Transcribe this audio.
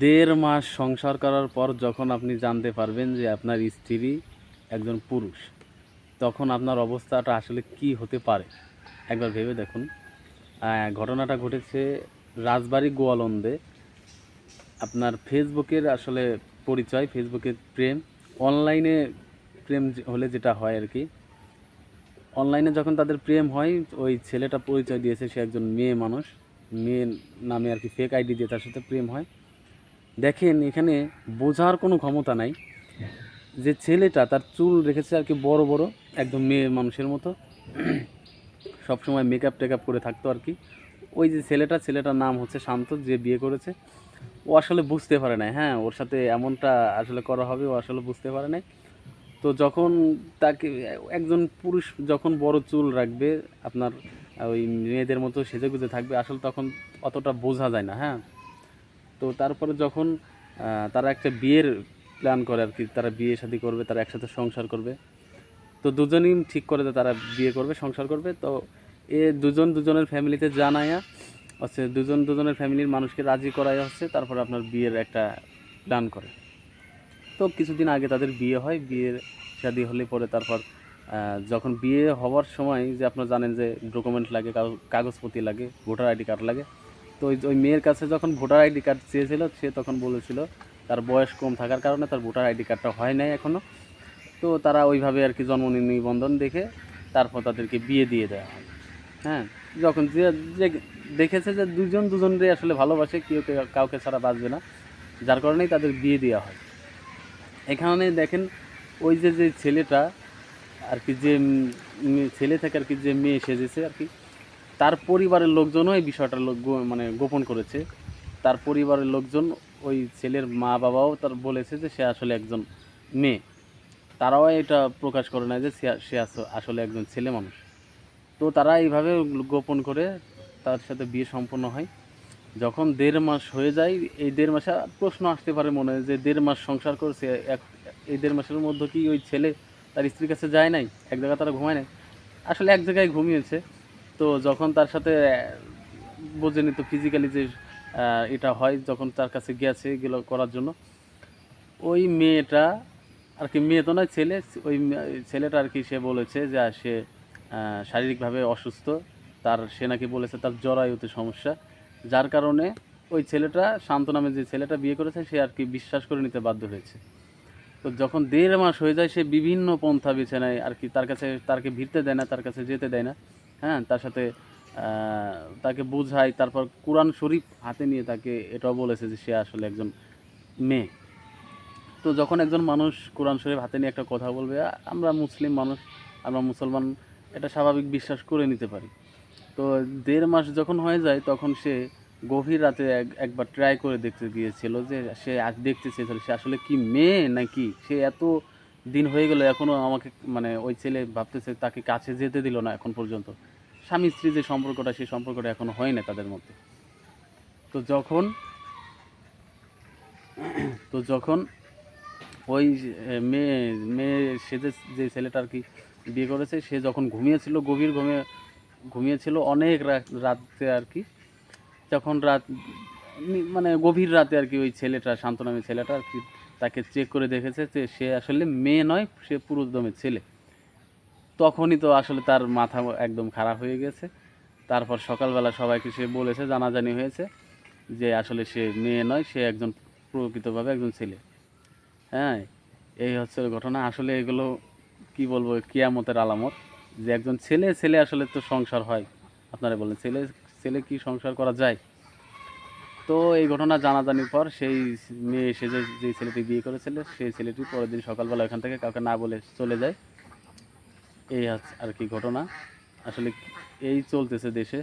দেড় মাস সংসার করার পর যখন আপনি জানতে পারবেন যে আপনার স্ত্রী একজন পুরুষ, তখন আপনার অবস্থাটা আসলে কি হতে পারে? একবার ভেবে দেখুন। ঘটনাটা ঘটেছে রাজবাড়ি গোয়ালন্দে। আপনার ফেসবুকের আসলে পরিচয়, ফেসবুকের প্রেম। অনলাইনে প্রেম হলে যেটা হয় আর কি, অনলাইনে যখন তাদের প্রেম হয়, ওই ছেলেটা পরিচয় দিয়েছে, সে একজন মেয়ে মানুষ। মেয়ে নামে আর কি ফেক আইডি দিয়ে তার সাথে প্রেম হয়। দেখেন এখানে বোঝার কোনো ক্ষমতা নাই। যে ছেলেটা তার চুল রেখেছে আর কি বড় বড়, একদম মেয়ে মানুষের মতো। সব সময় মেকআপ টেকআপ করে থাকতো আর কি। ওই যে ছেলেটা, ছেলেটার নাম হচ্ছে শান্ত, যে বিয়ে করেছে। ও আসলে বুঝতে পারে না হ্যাঁ ওর সাথে এমনটা আসলে করা হবে, ও আসলে বুঝতে পারে না তো যখন তাকে, একজন পুরুষ যখন বড় চুল রাখবে, আপনার ওই মেয়েদের মতো সেজে গুজে থাকবে, আসলে তখন অতটা বোঝা যায় না হ্যাঁ। তো তারপরে যখন তারা একটা বিয়ের প্ল্যান করে আর কি, তারা বিয়ে শাদী করবে, তারা একসাথে সংসার করবে। তো দুজনই ঠিক করে যে তারা বিয়ে করবে, সংসার করবে। তো এ দুজন দুজনের ফ্যামিলিতে জানায়া, হচ্ছে দুজন দুজনের ফ্যামিলির মানুষকে রাজি করাই হচ্ছে, তারপরে আপনার বিয়ের একটা প্ল্যান করে। তো কিছুদিন আগে তাদের বিয়ে হয়, বিয়ের শাদী হলে পরে তারপর যখন বিয়ে হওয়ার সময় যে আপনারা জানেন যে ডকুমেন্ট লাগে, কাগজ- কাগজপত্র লাগে ভোটার আইডি কার্ড লাগে তো ওই ওই মেয়ের কাছে যখন ভোটার আইডি কার্ড চেয়েছিল, সে তখন বলেছিল তার বয়স কম থাকার কারণে তার ভোটার আইডি কার্ডটা হয় নাই এখনও তো তারা ওইভাবে আর কি জন্ম নিবন্ধন দেখে তারপর তাদেরকে বিয়ে দিয়ে দেওয়া হয়। হ্যাঁ যখন যে যে দেখেছে যে দুজন দুজনরে আসলে ভালোবাসে, কেউ কেউ কাউকে ছাড়া বাঁচবে না, যার কারণেই তাদের বিয়ে দেওয়া হয়। এখানে দেখেন ওই যে যে ছেলেটা আর কি যে ছেলে থেকে আর কি যে মেয়ে সেজেছে আর কি তার পরিবারের লোকজনও এই বিষয়টা মানে গোপন করেছে। তার পরিবারের লোকজন ওই ছেলের মা বাবাও তার বলেছে যে সে আসলে একজন মেয়ে। তারাও এটা প্রকাশ করে না যে সে- সে আস- আসলে একজন ছেলে মানুষ। তো তারা এইভাবে গোপন করে তার সাথে বিয়ে সম্পন্ন হয়। যখন দেড় মাস হয়ে যায়, এই দেড় মাসে প্রশ্ন আসতে পারে মনে হয় যে দেড় মাস সংসার করছে, এক এই দেড় মাসের মধ্যে কি ওই ছেলে তার স্ত্রীর কাছে যায় নাই? এক জায়গায় তারা ঘুমায় নাই? আসলে এক জায়গায় ঘুমিয়েছে। তো যখন তার সাথে আহ, বোঝেনি তো ফিজিক্যালি যে এটা হয় যখন তার কাছে গেছে এগুলো করার জন্য ওই মেয়েটা আর কি মেয়ে তো নয় ছেলে ওই ছেলেটা আর কি সে বলেছে যে সে শারীরিকভাবে অসুস্থ তার সে নাকি বলেছে তার জরায়ুতে সমস্যা যার কারণে ওই ছেলেটা শান্ত নামে যে ছেলেটা বিয়ে করেছে সে আর কি বিশ্বাস করে নিতে বাধ্য হয়েছে। তো যখন দেড় মাস হয়ে যায় সে বিভিন্ন পন্থা বেছে নেয় আর কি তার কাছে তারকে ভিড়তে দেয় না তার কাছে যেতে দেয় না। হ্যাঁ তার সাথে তাকে বোঝায় তারপর কোরআন শরীফ হাতে নিয়ে তাকে এটাও বলেছে যে সে আসলে একজন মেয়ে। তো যখন একজন মানুষ কোরআন শরীফ হাতে নিয়ে একটা কথা বলবে আমরা মুসলিম মানুষ, আমরা মুসলমান, এটা স্বাভাবিক বিশ্বাস করে নিতে পারি। তো দেড় মাস যখন হয়ে যায়, তখন সে গভীর রাতে এক- একবার ট্রাই করে দেখতে গিয়েছিল যে সে দেখতে চেয়েছিল, সে আসলে কি মেয়ে নাকি? সে এত দিন হয়ে গেল এখনও আমাকে মানে ওই ছেলে ভাবতেছে তাকে কাছে যেতে দিল না এখন পর্যন্ত। স্বামী স্ত্রী যে সম্পর্কটা, সেই সম্পর্কটা এখনও হয় না তাদের মধ্যে। তো যখন তো যখন ওই মেয়ে মেয়ে সে যে ছেলেটা আর কি বিয়ে করেছে, সে যখন ঘুমিয়েছিল, গভীর ঘুমিয়ে ঘুমিয়েছিল অনেক রাতে আর কি, যখন রাত মানে গভীর রাতে আর কি ওই ছেলেটা, শান্তনামী ছেলেটা আর কি তাকে চেক করে দেখেছে যে সে আসলে মেয়ে নয়, সে পুরুষদমের ছেলে। তখনই তো আসলে তার মাথা একদম খারাপ হয়ে গেছে। তারপর সকালবেলা সবাইকে সে বলেছে, জানাজানি হয়েছে যে আসলে সে মেয়ে নয়, সে একজন প্রকৃতভাবে একজন ছেলে। হ্যাঁ এই হচ্ছে ঘটনা। আসলে এগুলো কি বলব, কিয়ামতের আলামত। যে একজন ছেলে ছেলে আসলে তো সংসার হয়। আপনারা বলেন ছেলে ছেলে কি সংসার করা যায়? তো এই ঘটনা জানাজানির পর সেই মেয়ে, সে যে ছেলেটি বিয়ে করেছিল, সেই ছেলেটি পরের দিন সকালবেলা ওখান থেকে কাউকে না বলে চলে যায়। এই আর কি ঘটনা। আসলে এই চলতেছে দেশে।